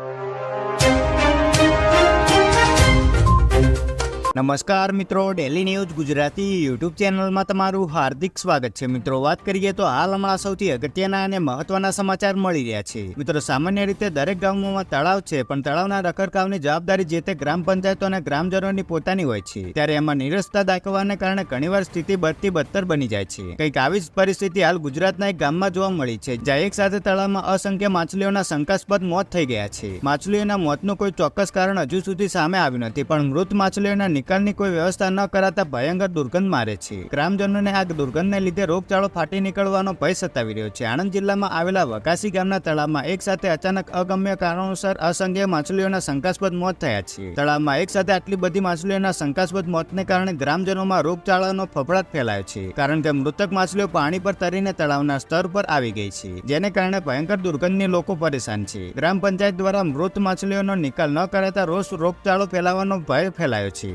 you. નમસ્કાર મિત્રો daily news Gujarati YouTube ચેનલમાં તમારું હાર્દિક સ્વાગત છે. મિત્રો, વાત કરીએ તો હાલ હમણાં સૌથી અગત્યના અને મહત્વના સમાચાર મળી રહ્યા છે. મિત્રો, સામાન્ય રીતે દરેક ગામોમાં તળાવ છે, પણ તળાવના રખરખાવની જવાબદારી જે તે ગ્રામ પંચાયતો અને ગ્રામજનોની પોતાની હોય છે. ત્યારે એમાં નિરસતા દાખવવાને કારણે ઘણીવાર સ્થિતિ બદતી બદતર બની જાય છે. કંઈક આવી જ પરિસ્થિતિ હાલ ગુજરાતના એક ગામમાં જોવા મળી છે, જ્યાં એક સાથે તળાવમાં અસંખ્ય માછલીઓના શંકાસ્પદ મોત થઈ ગયા છે. માછલીઓના મોતનું કોઈ ચોક્કસ કારણ હજુ સુધી સામે આવ્યું નથી, પણ મૃત માછલીઓના નિકાલની કોઈ વ્યવસ્થા ન કરાતા ભયંકર દુર્ગંધ મારે છે. ગ્રામજનોને આ દુર્ગંધને લીધે રોગચાળો ફાટી નીકળવાનો ભય સતાવી રહ્યો છે. આણંદ જિલ્લામાં આવેલા વકાસી ગામના તળાવમાં એક સાથે અચાનક અગમ્ય કારણોસર અસંખ્ય માછલીઓના શંકાસ્પદ મોત થયા છે. તળાવમાં એક સાથે આટલી બધી માછલીઓના શંકાસ્પદ મોતને કારણે ગ્રામજનોમાં રોગચાળાનો ફફડાટ ફેલાયો છે. કારણ કે મૃતક માછલીઓ પાણી પર તરીને તળાવના સ્તર પર આવી ગઈ છે. જેને કારણે ભયંકર દુર્ગંધની લોકો પરેશાન છે. ગ્રામ પંચાયત દ્વારા મૃત માછલીઓનો નિકાલ ન કરાતા રોષ રોગચાળો ફેલાવાનો ભય ફેલાયો છે.